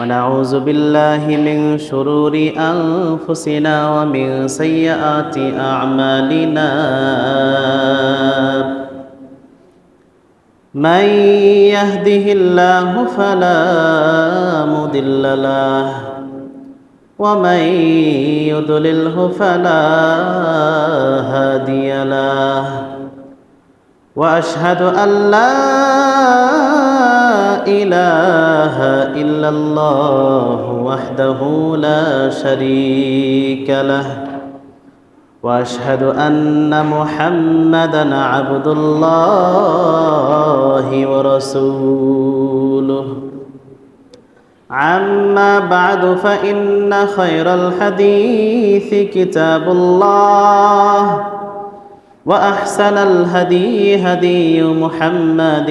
ونعوذ بالله من شرور أنفسنا ومن سيئات أعمالنا. من يهده الله فلا مضل له ومن يضلله فلا هادي له. وأشهد أن لا إله إلا الله وحده لا شريك له. وأشهد أن محمدا عبد الله ورسوله. عما بعد فإن خير الحديث كتاب الله وأحسن الهدي هدي محمد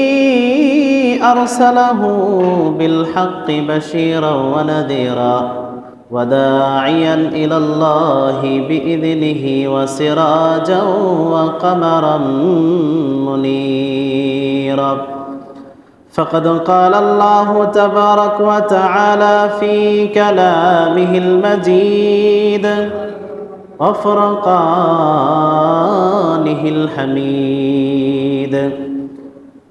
أرسله بالحق بشيرا ونذيرا وداعيا إلى الله بإذنه وسراجا وقمرا منيرا. فقد قال الله تبارك وتعالى في كلامه المجيد وفرقانه الحميد.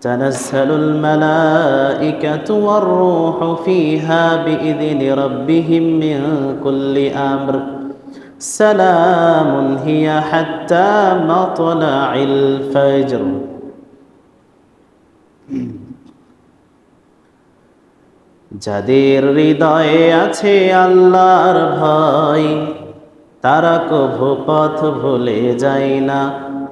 تنزل الملائكة والروح فيها بإذن ربهم من كل أمر سلام هي حتى مطلع الفجر যাদের হৃদয়ে আছে আল্লাহর ভয় তারা কভু পথ ভুলে যায় না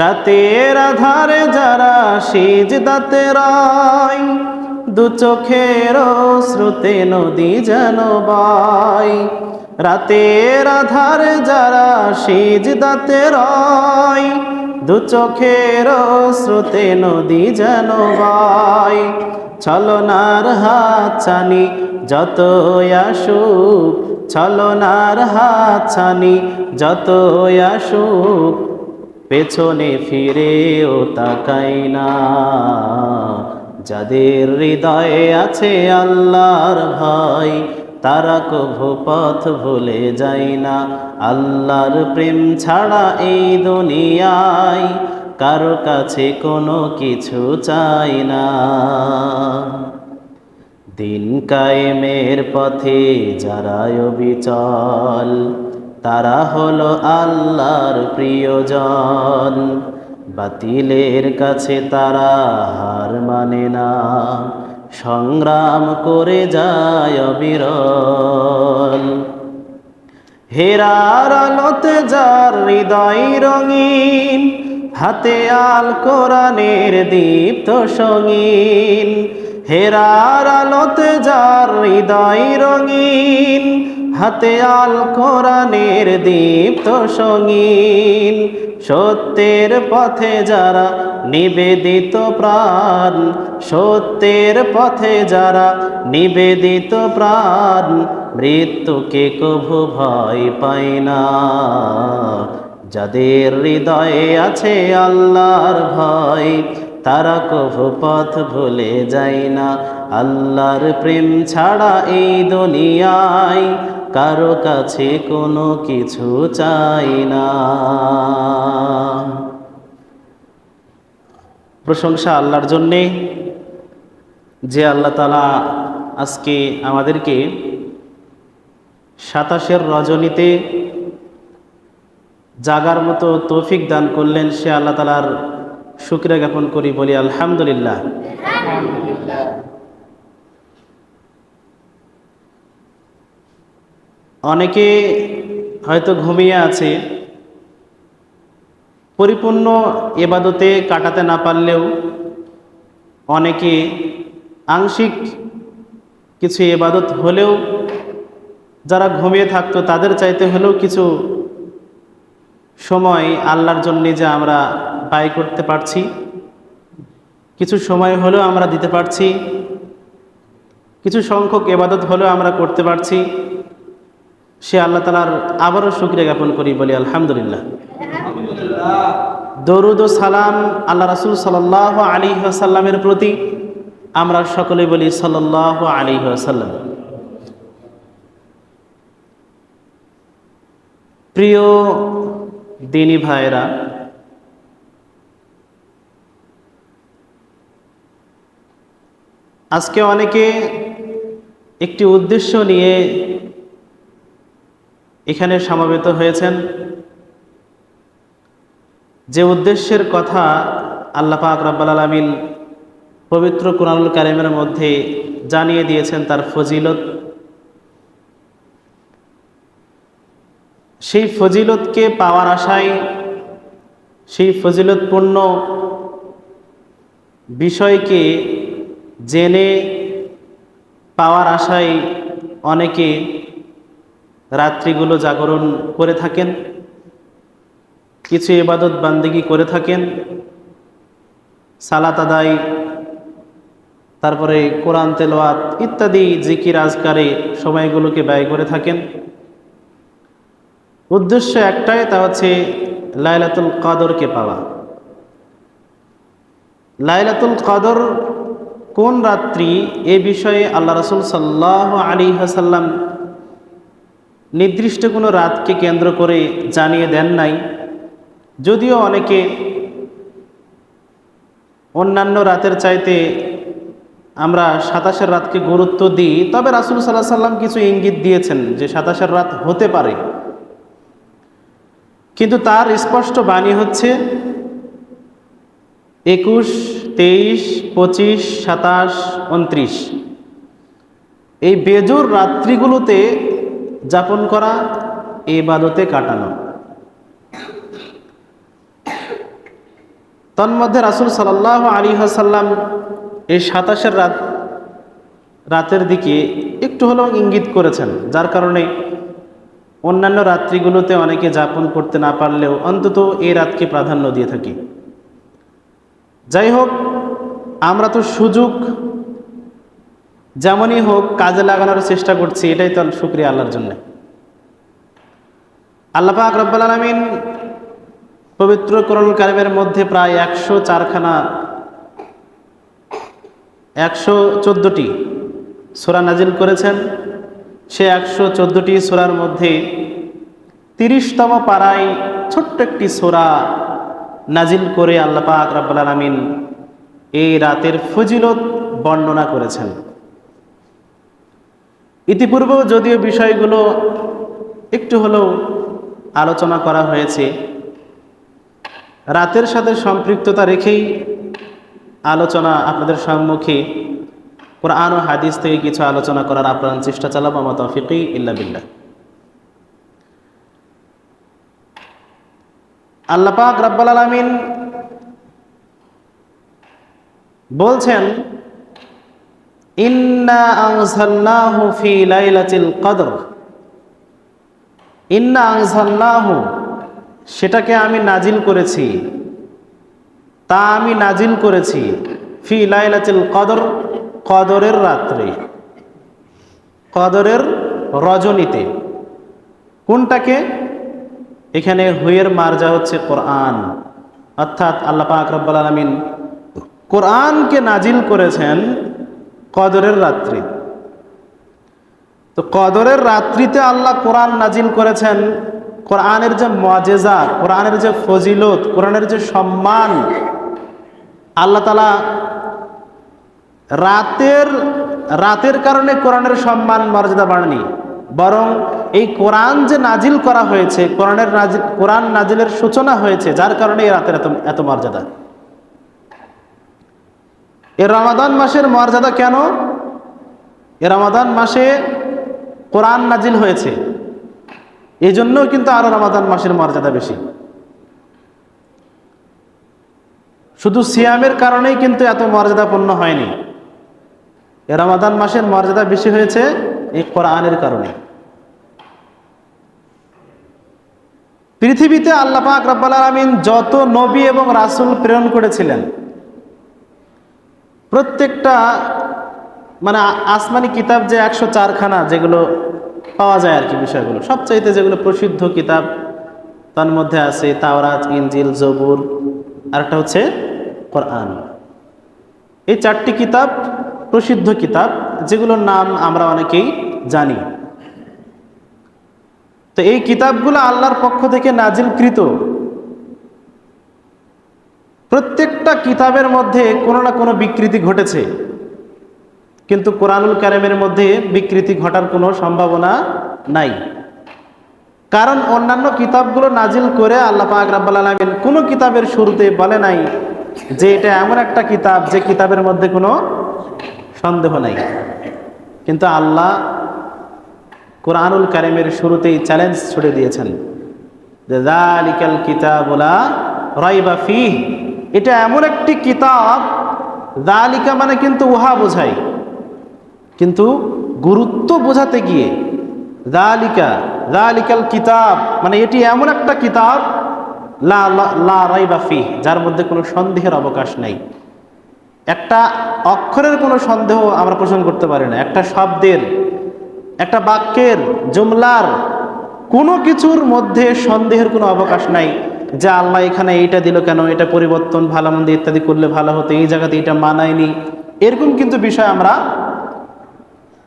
রাতের আধারে যারা সেজ দাতে রায়, দু চোখের শ্রুতে নদী যেন বাই রাতের আধারে যারা সেজ দাতে রায়, দু চোখের শ্রুতে নদী যেন বাই ছলনার হাত ছানি যত আসুক, ছলনার হাত ছানি যত আসুক পেছনে ফিরেও তাকাই না। যাদের হৃদয়ে আছে আল্লাহর ভয়, তারা কভু পথ ভুলে যায় না। আল্লাহর প্রেম ছাড়া এই দুনিয়ায় কারও কাছে কোনো কিছু চাই না। দিন কায়েমের পথে যারা অবিচল তারা হলো আল্লাহর প্রিয়জন। বাতিলের কাছে তারা হার মানে না। সংগ্রাম করে যায় অবিরল। হেরার আলোতে যার হৃদয় রঙিন, হাতে আল কোরআনের দীপ্ত সঙ্গীন। হেরার আলোতে যার হৃদয় রঙিন হাতে আল কোরআনের দীপ্ত সঙ্গীন, সত্যের পথে যারা নিবেদিত প্রাণ, সত্যের পথে যারা নিবেদিত প্রাণ, মৃত্যুকে কভু ভয় পায় না। যাদের হৃদয়ে আছে আল্লাহর ভয়, তারা কভু পথ ভুলে যায় না। আল্লাহর প্রেম ছাড়া এই দুনিয়ায় কারও কাছে কোনো কিছু চাই না। প্রশংসা আল্লাহর জন্যে যে আল্লাহ তালা আজকে আমাদেরকে সাতাশের রজনীতে জাগার মতো তৌফিক দান করলেন, সে আল্লাহ তালার শুক্রিয়া জ্ঞাপন করি বলি আলহামদুলিল্লাহ। অনেকে হয়তো ঘুমিয়ে আছে। পরিপূর্ণ এবাদতে কাটাতে না পারলেও অনেকে আংশিক কিছু এবাদত হলেও যারা ঘুমিয়ে থাকতো তাদের চাইতে হলেও কিছু সময় আল্লাহর জন্যে যে আমরা ব্যয় করতে পারছি, কিছু সময় হলেও আমরা দিতে পারছি, কিছু সংখ্যক এবাদত হলেও আমরা করতে পারছি। সে আল্লাহ তালার আবারও শুক্রিয়া জ্ঞাপন করি বলি, আলহামদুলিল্লাহ। দরুদ ও সালাম আল্লাহ রাসুল সাল্লাহ আলী সাল্লামের প্রতি আমরা সকলে বলি সাল্লাহ আলী সাল্লাম প্রিয় দিনী ভাইরা আজকে অনেকে একটি উদ্দেশ্য নিয়ে এখানে সমাবেত হয়েছেন। যে উদ্দেশ্যের কথা আল্লাহ পাক রব্বাল আলমিন পবিত্র কুরআনুল কারিমের মধ্যে জানিয়ে দিয়েছেন, তার ফজিলত। সেই ফজিলতকে পাওয়ার আশায়, সেই ফজিলতপূর্ণ বিষয়কে জেনে পাওয়ার আশায় অনেকে রাত্রিগুলো জাগরণ করে থাকেন, কিছু এবাদত বান্দিগি করে থাকেন, সালাত আদায়, তারপরে কোরআন তেলোয়াত ইত্যাদি জিকির, আজকারে সময়গুলোকে ব্যয় করে থাকেন। উদ্দেশ্য একটাই, তা হচ্ছে লাইলাতুল কাদরকে পাওয়া। লাইলাতুল কাদর কোন রাত্রি, এ বিষয়ে আল্লাহ রসুল সাল্লাহ আলী হাসাল্লাম নির্দিষ্ট কোনো রাতকে কেন্দ্র করে জানিয়ে দেন নাই। যদিও অনেকে অন্যান্য রাতের চাইতে আমরা সাতাশের রাতকে গুরুত্ব দিই, তবে রাসুল সাল্লাহ সাল্লাম কিছু ইঙ্গিত দিয়েছেন যে সাতাশের রাত হতে পারে। কিন্তু তার স্পষ্ট বাণী হচ্ছে একুশ, তেইশ, পঁচিশ, সাতাশ, উনত্রিশ। এই বেজোর রাত্রিগুলোতে যাপন করা এই বাদতে কাটানো। তন্মধ্যে রাসুল সাল্লাহ আলী হাসাল্লাম এই সাতাশের রাত, রাতের দিকে একটু হলেও ইঙ্গিত করেছেন, যার কারণে অন্যান্য রাত্রিগুলোতে অনেকে যাপন করতে না পারলেও অন্তত এই রাতকে প্রাধান্য দিয়ে থাকি। যাই হোক, আমরা তো সুযোগ যেমনই হোক কাজে লাগানোর চেষ্টা করছি, এটাই তো শুক্রিয়া আল্লাহর জন্য। আল্লাহ পাক রব্বাল আলমিন পবিত্র করণ কারিমের মধ্যে প্রায় একশো চারখানা, একশো চোদ্দোটি সোরা নাজিল করেছেন। সে একশো চোদ্দোটি সোরার মধ্যে তিরিশতম পাড়ায় ছোট্ট একটি সোরা নাজিল করে আল্লাহ পাক রব্বাল আলমিন এই রাতের ফজিলত বর্ণনা করেছেন। ইতিপূর্বেও যদিও বিষয়গুলো একটু হলেও আলোচনা করা হয়েছে, রাতের সাথে সম্পৃক্ততা রেখেই আলোচনা আপনাদের সম্মুখে কোরআন ও হাদিস থেকে কিছু আলোচনা করার আপ্রাণ চেষ্টা চালাবো। আমার তফিকই ইল্লা বিল্লা আল্লাপাক রাব্বাল আলমিন বলছেন ইন্না আনজালনাহু ফি কদর। ইন্না আনজালনাহু সেটাকে আমি নাজিল করেছি। তা আমি নাজিল করেছি ফি লাইলাতিল কদর, কদরের রাত্রে, কদরের রজনীতে। কোনটাকে? এখানে হুয়ের মার্জা হচ্ছে কোরআন। অর্থাৎ আল্লাহ পাক আলামিন কোরআনকে নাজিল করেছেন কদরের রাত্রি। তো কদরের রাত্রিতে আল্লাহ কোরআন নাজিল করেছেন, কোরআনের যে মজেজা, কোরআনের যে ফজিলত, কোরআনের যে সম্মান, আল্লাহ তালা রাতের রাতের কারণে কোরআনের সম্মান, মর্যাদা বাড়েনি বরং এই কোরআন যে নাজিল করা হয়েছে, কোরআনের নাজিল, কোরআন নাজিলের সূচনা হয়েছে, যার কারণে এই রাতের এত এত মর্যাদা। এ রমাদান মাসের মর্যাদা কেন? এ রমাদান মাসে কোরআন নাজিল হয়েছে। এই জন্যও কিন্তু আরও রমাদান মাসের মর্যাদা বেশি। শুধু সিয়ামের কারণেই কিন্তু এত মর্যাদাপূর্ণ হয়নি। এ রমাদান মাসের মর্যাদা বেশি হয়েছে এই কোরআনের কারণে। পৃথিবীতে আল্লাহ পাক রব্বাল আলমিন যত নবী এবং রাসূল প্রেরণ করেছিলেন প্রত্যেকটা মানে আসমানি কিতাব যে একশো চারখানা যেগুলো পাওয়া যায় আর কি বিষয়গুলো, সবচাইতে যেগুলো প্রসিদ্ধ কিতাব, তার মধ্যে আছে তাওরাত ইঞ্জিল জবুর আর একটা হচ্ছে কোরআন। এই চারটি কিতাব প্রসিদ্ধ কিতাব, যেগুলোর নাম আমরা অনেকেই জানি। তো এই কিতাবগুলো আল্লাহর পক্ষ থেকে নাজিলকৃত। প্রত্যেকটা কিতাবের মধ্যে কোনো না কোনো বিকৃতি ঘটেছে। কিন্তু কোরআনুল কারিমের মধ্যে বিকৃতি ঘটার কোনো সম্ভাবনা নাই। কারণ অন্যান্য কিতাবগুলো নাজিল করে আল্লাহ পাক আলামিন কোনো কিতাবের শুরুতে বলে নাই যে এটা এমন একটা কিতাব যে কিতাবের মধ্যে কোনো সন্দেহ নাই। কিন্তু আল্লাহ কোরআনুল কারিমের শুরুতেই চ্যালেঞ্জ ছুড়ে দিয়েছেন। যে জালিকাল কিতাবুলা রাইবা ফিহ। এটা এমন একটি কিতাব জালিকা মানে কিন্তু উহা বোঝায়। কিন্তু গুরুত্ব বোঝাতে গিয়ে জালিকা জালিকাল কিতাব মানে এটি এমন একটা কিতাব, লা, লা- যার মধ্যে কোনো সন্দেহের অবকাশ নেই। একটা অক্ষরের কোনো সন্দেহ আমরা পোষণ করতে পারি না। একটা শব্দের, একটা বাক্যের, জুমলার কোনো কিছুর মধ্যে সন্দেহের কোনো অবকাশ নাই। যে আল্লাহ এখানে এইটা দিল কেন? এটা পরিবর্তন, ভালো মন্দ ইত্যাদি করলে ভালো হতো, এই জায়গাতে এটা মানায়নি। এরকম কিন্তু বিষয় আমরা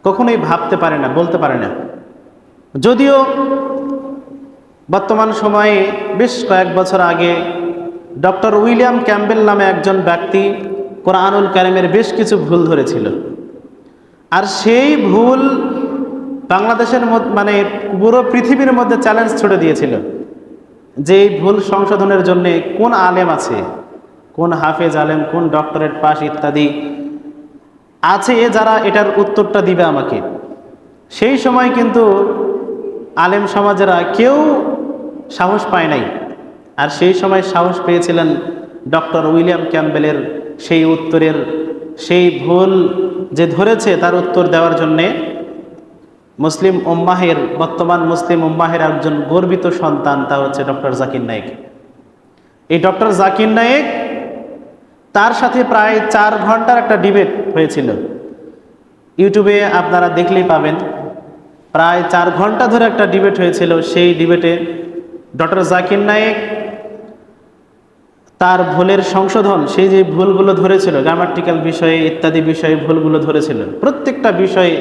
কখনোই ভাবতে পারি না, বলতে পারি না। যদিও বর্তমান সময়ে বেশ কয়েক বছর আগে ডক্টর উইলিয়াম ক্যাম্বেল নামে একজন ব্যক্তি কোরআনুল কারিমের বেশ কিছু ভুল ধরেছিল। আর সেই ভুল বাংলাদেশের মানে পুরো পৃথিবীর মধ্যে চ্যালেঞ্জ ছুড়ে দিয়েছিল। যে এই ভুল সংশোধনের জন্য কোন আলেম আছে, কোন হাফেজ আলেম, কোন ডক্টরেট পাস ইত্যাদি আছে যারা এটার উত্তরটা দিবে আমাকে। সেই সময় কিন্তু আলেম সমাজেরা কেউ সাহস পায় নাই। আর সেই সময় সাহস পেয়েছিলেন ডক্টর উইলিয়াম ক্যাম্বেলের সেই উত্তরের, সেই ভুল যে ধরেছে তার উত্তর দেওয়ার জন্যে মুসলিম উম্মাহের, বর্তমান মুসলিম উম্মাহের একজন গর্বিত সন্তান, তা হচ্ছে ডক্টর জাকির নায়েক। এই ডক্টর জাকির নায়েক তার সাথে প্রায় চার ঘণ্টার একটা ডিবেট হয়েছিল। ইউটিউবে আপনারা দেখলেই পাবেন, প্রায় চার ঘণ্টা ধরে একটা ডিবেট হয়েছিল। সেই ডিবেটে ডক্টর জাকির নায়েক তার ভুলের সংশোধন, সেই যে ভুলগুলো ধরেছিল, গ্রামাটিক্যাল বিষয়ে ইত্যাদি বিষয়ে ভুলগুলো ধরেছিল, প্রত্যেকটা বিষয়ে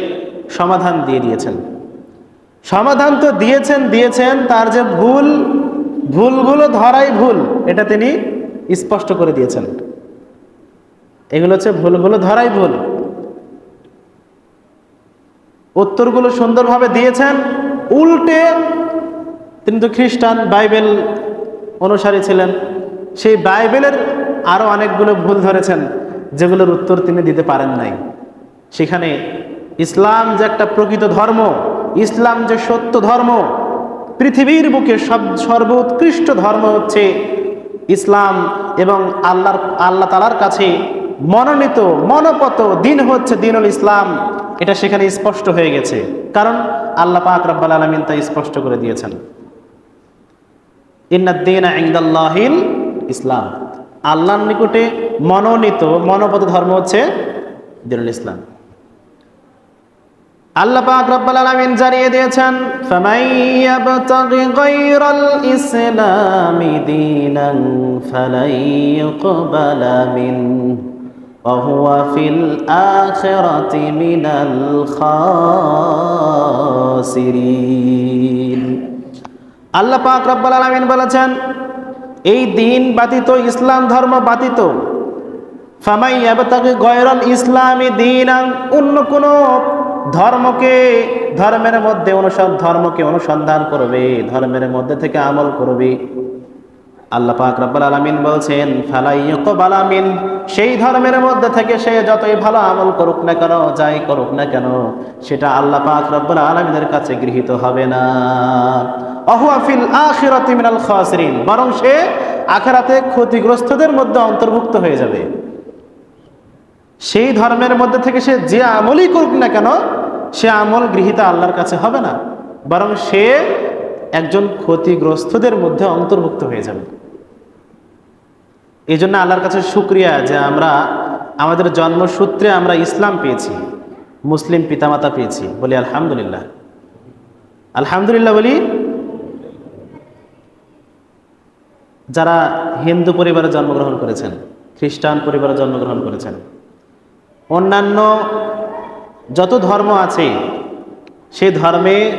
সমাধান দিয়ে দিয়েছেন। সমাধান তো দিয়েছেন দিয়েছেন, তার যে ভুল, ভুলগুলো ধরাই ভুল, এটা তিনি স্পষ্ট করে দিয়েছেন। এগুলো হচ্ছে ভুলগুলো ধরাই ভুল। উত্তরগুলো সুন্দরভাবে দিয়েছেন। উল্টে তিনি তো খ্রিস্টান, বাইবেল অনুসারী ছিলেন। সেই বাইবেলের আরও অনেকগুলো ভুল ধরেছেন, যেগুলোর উত্তর তিনি দিতে পারেন নাই। সেখানে ইসলাম যে একটা প্রকৃত ধর্ম, ইসলাম যে সত্য ধর্ম, পৃথিবীর বুকে সব সর্বোৎকৃষ্ট ধর্ম হচ্ছে ইসলাম এবং আল্লাহর, আল্লাহ তালার কাছে মনোনীত, মনোপত দিন হচ্ছে দিনুল ইসলাম। এটা সেখানে স্পষ্ট হয়ে গেছে। কারণ আল্লাহ পাক রব্বাল আলমিন তা স্পষ্ট করে দিয়েছেন। ইন্নাদ্দিন ইসলাম। আল্লাহর নিকটে মনোনীত, মনোপত ধর্ম হচ্ছে দিনুল ইসলাম। আল্লাহ পাক রব্বুল আলামিন জানিয়ে দিয়েছেন ফামাই ইয়াবতাগি গায়রাল ইসলামি দীনান ফালাই ইউকবালা মিন ওয়া হুয়া ফিল আখিরাতি মিনাল খাসিরিন। আল্লাহ পাক রব্বুল আলামিন বলেছেন, এই দিন ব্যতীত, ইসলাম ধর্ম ব্যতীত ফামাই ইয়াবতাগি গায়রাল ইসলামি দীনান অন্য কোনো ধর্মকে, ধর্মের মধ্যে ধর্মকে অনুসন্ধান করবে, ধর্মের মধ্যে থেকে আমল করবে। আল্লাহ পাক রব্বুল আলামিন বলছেন ফালাইয়ুকবাল আমিন সেই ধর্মের মধ্যে থেকে সে যতই ভালো আমল করুক না কেন, যাই করুক না কেন, সেটা আল্লাহ পাক রব্বুল আলামিনের কাছে গৃহীত হবে না। অহুয়া ফিল আখিরাতি মিনাল খাসিরিন, বরং সে আখিরাতে ক্ষতিগ্রস্তদের মধ্যে অন্তর্ভুক্ত হয়ে যাবে। সেই ধর্মের মধ্যে থেকে সে যে আমলই করুক না কেন, সে আমল গৃহীত আল্লাহর কাছে হবে না। বরং সে একজন ক্ষতিগ্রস্তদের মধ্যে অন্তর্ভুক্ত হয়ে যাবে। এই জন্য আল্লাহর কাছে শুক্রিয়া যে আমরা, আমাদের জন্মসূত্রে আমরা ইসলাম পেয়েছি, মুসলিম পিতামাতা পেয়েছি বলি আলহামদুলিল্লাহ। আলহামদুলিল্লাহ বলি, যারা হিন্দু পরিবারে জন্মগ্রহণ করেছেন, খ্রিস্টান পরিবারে জন্মগ্রহণ করেছেন অন্যান্য যত ধর্ম আছে সেই ধর্মে,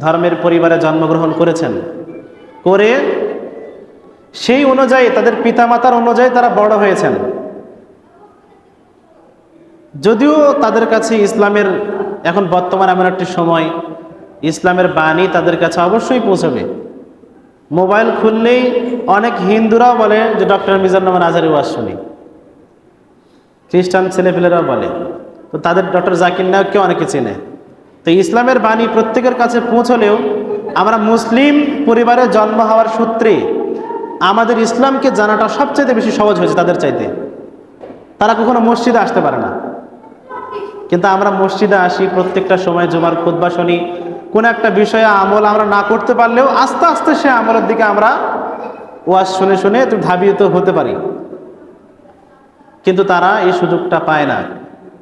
ধর্মের পরিবারে জন্মগ্রহণ করেছেন। করে সেই অনুযায়ী, তাদের পিতামাতার অনুযায়ী তারা বড় হয়েছেন। যদিও তাদের কাছে ইসলামের এখন বর্তমান এমন একটি সময়, ইসলামের বাণী তাদের কাছে অবশ্যই পৌঁছবে। মোবাইল খুললেই অনেক হিন্দুরাও বলে যে, ডক্টর মিজানুর আজারি ওয়াজ শুনি। খ্রিস্টান ছেলেপেলেরাও বলে। তো তাদের ডক্টর জাকির নায়ককে অনেকে চেনে। তো ইসলামের বাণী প্রত্যেকের কাছে পৌঁছলেও আমরা মুসলিম পরিবারে জন্ম হওয়ার সূত্রে আমাদের ইসলামকে জানাটা সবচাইতে বেশি সহজ হয়েছে তাদের চাইতে। তারা কখনো মসজিদে আসতে পারে না। কিন্তু আমরা মসজিদে আসি, প্রত্যেকটা সময় জুমার খুদ্া শুনি। কোনো একটা বিষয়ে আমল আমরা না করতে পারলেও আস্তে আস্তে সে আমলের দিকে আমরা ওয়াজ শুনে শুনে একটু ধাবিত হতে পারি। কিন্তু তারা এই সুযোগটা পায় না।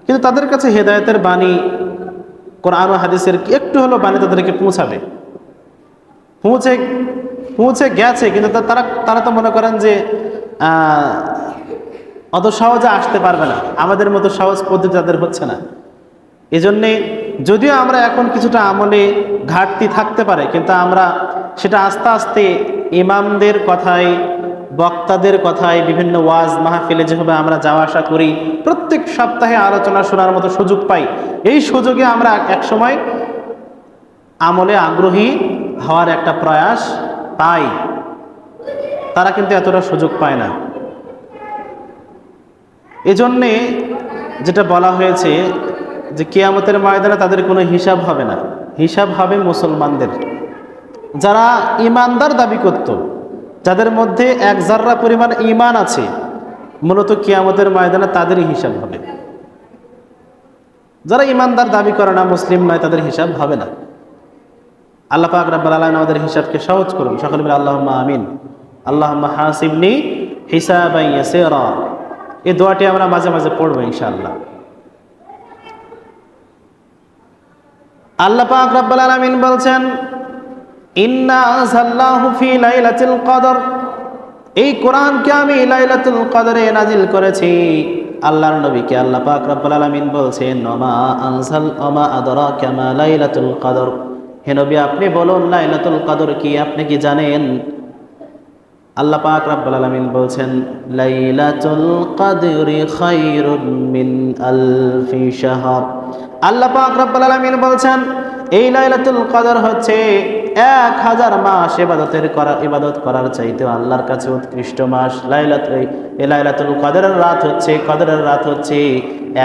কিন্তু তাদের কাছে হেদায়তের বাণী কোরআন হাদিসের একটু হলো বাণী তাদেরকে পৌঁছাবে। পৌঁছে পৌঁছে গেছে, কিন্তু তারা তারা তো মনে করেন যে অত সহজে আসতে পারবে না। আমাদের মতো সহজ পদ্ধতি তাদের হচ্ছে না। এজন্যে যদিও আমরা এখন কিছুটা আমলে ঘাটতি থাকতে পারে, কিন্তু আমরা সেটা আস্তে আস্তে ইমামদের কথায় বক্তাদের কথায় বিভিন্ন ওয়াজ মাহফিলে যেভাবে আমরা যাওয়া আসা করি, প্রত্যেক সপ্তাহে আলোচনা শোনার মতো সুযোগ পাই। এই সুযোগে আমরা একসময় আমলে আগ্রহী হওয়ার একটা প্রয়াস পাই। তারা কিন্তু এতটা সুযোগ পায় না। এজন্যে যেটা বলা হয়েছে যে কেয়ামতের ময়দানে তাদের কোনো হিসাব হবে না। হিসাব হবে মুসলমানদের। যারা ইমানদার দাবি করত যাদের মধ্যে এক জাররা পরিমাণ ইমান আছে, মূলত কিয়ামতের ময়দানে তাদেরই হিসাব হবে। যারা ইমানদার দাবি করে না, মুসলিম নয়, তাদের হিসাব হবে না। আল্লাহ পাক রাব্বাল আলামিন আমাদের হিসাবকে সহজ করুন। সকলে বলে, আল্লাহুম্মা আমিন। আল্লাহুম্মা হাসিবনি হিসাবান ইয়াসিরা। এই দোয়াটি আমরা মাঝে মাঝে পড়ব ইনশাআল্লাহ। আল্লাহ পাক রাব্বাল আলামিন বলছেন ইন্না আনজালনাহু ফি লাইলাতুল কদর। এই কোরআনকে আমি লাইলাতুল কদরে নাজিল করেছি। আল্লাহর নবীকে আল্লাহ পাক রব্বুল আলামিন বলছেন, ওমা আনজাল, ওমা আদরাকা মা লাইলাতুল কদর। হে নবী, আপনি বলুন, লাইলাতুল কদর কি? আপনি কি জানেন? আল্লাহ পাক রব্বুল আলামিন বলছেন, লাইলাতুল কদরি খায়রুম মিন আলফি শাহর। আল্লাহ পাক রব্বুল আলামিন বলছেন এই লাইলাতুল কদর হচ্ছে এক হাজার মাস ইবাদতের করা ইবাদত করার চাইতে আল্লাহর কাছে উৎকৃষ্ট মাস। লাইলাত এই লাইলাতুল কদরের রাত হচ্ছে কদরের রাত হচ্ছে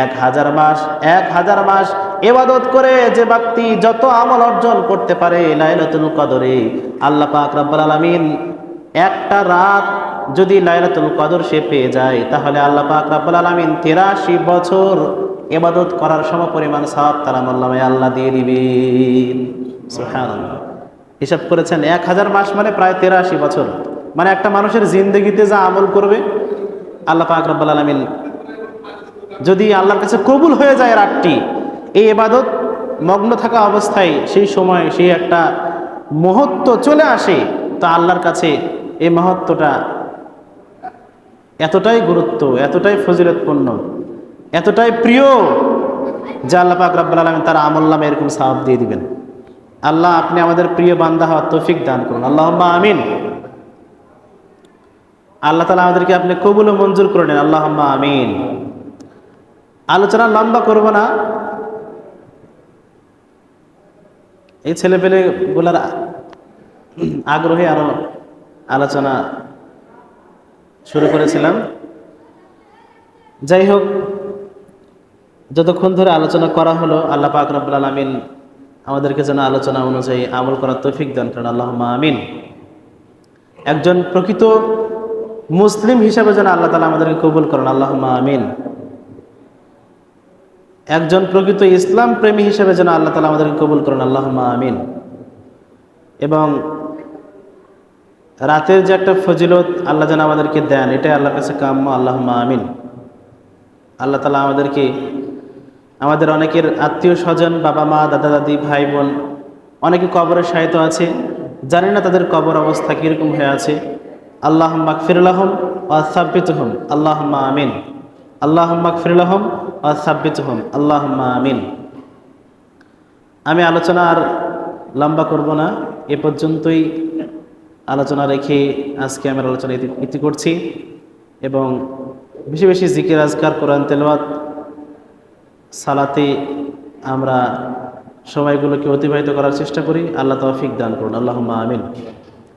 এক হাজার মাস। এক হাজার মাস ইবাদত করে যে ব্যক্তি যত আমল অর্জন করতে পারে লাইলাতুল কদরে, আল্লাহ পাক রব্বুল আলামিন একটা রাত যদি লাইলাতুল কদর সে পেয়ে যায়, তাহলে আল্লাহ পাক রাব্বুল আলামিন তেরাশি বছর এবাদত করার সম পরিমাণ সওয়াব তার আমল্লামায় আল্লাহ দিয়ে দিবেন হিসাব করেছেন, এক হাজার মাস মানে প্রায় তেরাশি বছর। মানে একটা মানুষের জিন্দগিতে যা আমল করবে, আল্লাহ পাক রাব্বুল আলামিন যদি আল্লাহর কাছে কবুল হয়ে যায় রাতটি, এই এবাদত মগ্ন থাকা অবস্থায় সেই সময় সেই একটা মহত্ব চলে আসে, তা আল্লাহর কাছে এই মহত্বটা এতটাই গুরুত্ব, এতটাই ফজিলতপূর্ণ। এতটাই প্রিয় যে আল্লাহ পাক রাব্বুল তার আমল নামে এরকম সাহাব দিয়ে দিবেন। আল্লাহ আপনি আমাদের প্রিয় বান্দা হওয়ার তৌফিক দান করুন। আল্লাহ আমিন। আল্লাহ তালা আমাদেরকে আপনি কবুল মঞ্জুর করে নেন। আল্লাহ আমিন। আলোচনা লম্বা করব না। এই ছেলে ছেলেপেলেগুলার আগ্রহে আরও আলোচনা শুরু করেছিলাম। যাই হোক যতক্ষণ ধরে আলোচনা করা হলো, আল্লাহ পাক রব্বুল আলমিন আমাদেরকে যেন আলোচনা অনুযায়ী আমল করার তৌফিক দান করেন। আল্লাহ আমিন। একজন প্রকৃত মুসলিম হিসাবে যেন আল্লাহ তালা আমাদেরকে কবুল করেন। আল্লাহ আমিন। একজন প্রকৃত ইসলাম প্রেমী হিসেবে যেন আল্লাহ তালা আমাদেরকে কবুল করেন। আল্লাহ আমিন। এবং রাতের যে একটা ফজিলত আল্লাহ যেন আমাদেরকে দেন, এটাই আল্লাহর কাছে কাম্য। আল্লাহ আমিন। আল্লাহ তালা আমাদেরকে আমাদের অনেকের আত্মীয় স্বজন, বাবা মা, দাদা দাদি, ভাই বোন, অনেকে কবরে সাহিত্য আছে। জানি না তাদের কবর অবস্থা কীরকম হয়ে আছে। আল্লাহ মাকফিরুল্লাহম আসাব্বিতুহম আল্লাহ আমিন। আল্লাহ মাকফিরুল্লাহম আসাব্বিতুহম আল্লাহ আমিন। আমি আলোচনা আর লম্বা করব না। এ পর্যন্তই আলোচনা রেখে আজকে আমার আলোচনা ইতি- ইতি করছি। এবং বেশি বেশি জিকির, আজকার, কোরআন তেলাওয়াত সালাতে আমরা সময়গুলোকে অতিবাহিত করার চেষ্টা করি। আল্লাহ তৌফিক দান করুন। আল্লাহ আমিন।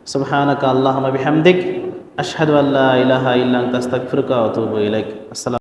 সুবহানাকা আল্লাহ হামদিক আশহাদু আল্লাহ ইলাহা ইল্লা আনতা, আস্তাগফিরুকা ওয়া আতুবু ইলাইক। আসসালাম